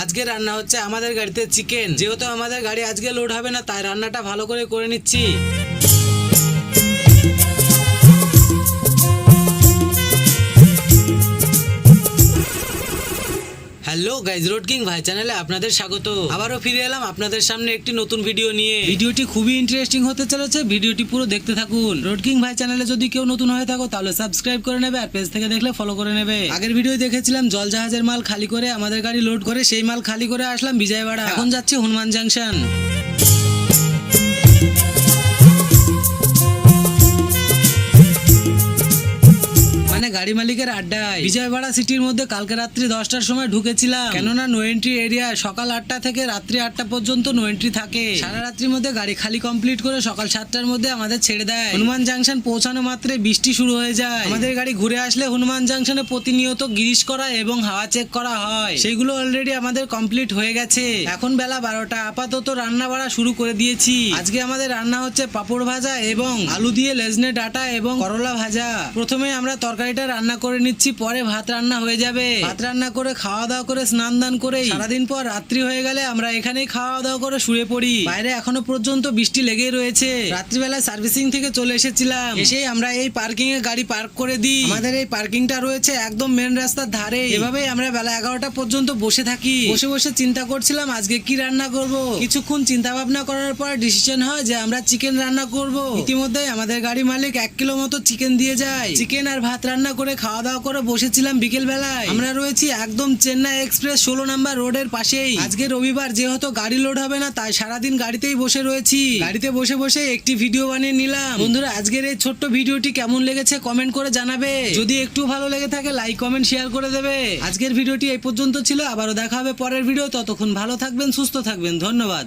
আজকে রান্না হচ্ছে আমাদের গাড়িতে চিকেন যেহেতু আমাদের গাড়ি আজকে লোড হবে না, তাই রান্নাটা ভালো করে করে নিচ্ছি। হ্যালো গাইজ, রোড কিং ভাই চ্যানেলে আপনাদের স্বাগত। আবারও ফিরে এলাম আপনাদের সামনে একটি নতুন ভিডিও নিয়ে। ভিডিওটি খুবই ইন্টারেস্টিং হতে চলেছে, ভিডিওটি পুরো দেখতে থাকুন। রোড কিং ভাই চ্যানেলে যদি কেউ নতুন হয়ে থাকো, তাহলে সাবস্ক্রাইব করে নেবে আর পেজ থেকে দেখলে ফলো করে নেবে। আগের ভিডিও দেখেছিলাম, জল জাহাজের মাল খালি করে আমাদের গাড়ি লোড করে, সেই মাল খালি করে আসলাম বিজয়বাড়া। এখন যাচ্ছে হনুমান জাংশন মানে গাড়ি মালিকের আড্ডায়। বিজয়বাড়া সিটির মধ্যে কালকে রাত্রি দশটার সময় ঢুকেছিলাম। কেননা নো এন্ট্রি এরিয়া সকাল আটটা থেকে রাত্রি আটটা পর্যন্ত নো এন্ট্রি থাকে। সারা রাত্রির মধ্যে গাড়ি খালি কমপ্লিট করে সকাল সাতটার মধ্যে আমাদের ছেড়ে দেয়। হনুমান জাংশন পৌঁছানো মাত্রে বৃষ্টি শুরু হয়ে যায়। আমাদের গাড়ি ঘুরে আসলে হনুমান জাংশনে প্রতিনিয়ত গিরিশ করা এবং হাওয়া চেক করা হয়। সেগুলো অলরেডি আমাদের কমপ্লিট হয়ে গেছে। এখন বেলা বারোটা। আপাতত রান্না বাড়া শুরু করে দিয়েছি। আজকে আমাদের রান্না হচ্ছে পাপড় ভাজা এবং আলু দিয়ে লেজনে ডাটা এবং করলা ভাজা। প্রথমে আমরা তরকারিটা রান্না করে নিচ্ছি, পরে ভাত রান্না হয়ে যাবে। ভাত রান্না করে খাওয়া দাওয়া করে, স্নান দান করে সারাদিন পর রাত্রি হয়ে গেলে আমরা এখানেই খাওয়া দাওয়া করে শুয়ে পড়ি। বাইরে এখনও পর্যন্ত বৃষ্টি লেগেই রয়েছে। রাত্রিবেলায় সার্ভিসিং থেকে চলে এসেছিলাম। এসেই আমরা এই পার্কিং এ গাড়ি পার্ক করে দিই। আমাদের এই পার্কিংটা রয়েছে একদম মেন রাস্তার ধারে। এভাবেই আমরা বেলা এগারোটা পর্যন্ত বসে থাকি। বসে বসে চিন্তা করছিলাম, আজকে কি রান্না করব? কিছুক্ষণ চিন্তা ভাবনা করার পর ডিসিশন হয় যে আমরা চিকেন রান্না করব। ইতিমধ্যে আমাদের গাড়ি মালিক এক কিলো মতো চিকেন দিয়ে যায়। চিকেন আর ভাত রান্না করে খাওয়া দাওয়া করে বসেছিলাম বিকেল বেলায় আমরা রয়েছি একদম চেন্নাই এক্সপ্রেস ষোলো নাম্বার রোডের পাশেই। আজকে রবিবার, যেহেতু গাড়ি লোড হবে না, তাই সারাদিন গাড়িতেই বসে রয়েছি। গাড়িতে বসে বসে একটি ভিডিও বানিয়ে নিলাম। বন্ধুরা, আজকের এই ছোট্ট ভিডিওটি কেমন লেগেছে কমেন্ট করে জানাবে। যদি একটু ভালো লেগে থাকে লাইক কমেন্ট শেয়ার করে দেবে। আজকের ভিডিওটি এই পর্যন্ত ছিল। আবারও দেখা হবে পরের ভিডিও ততক্ষণ ভালো থাকবেন, সুস্থ থাকবেন। ধন্যবাদ।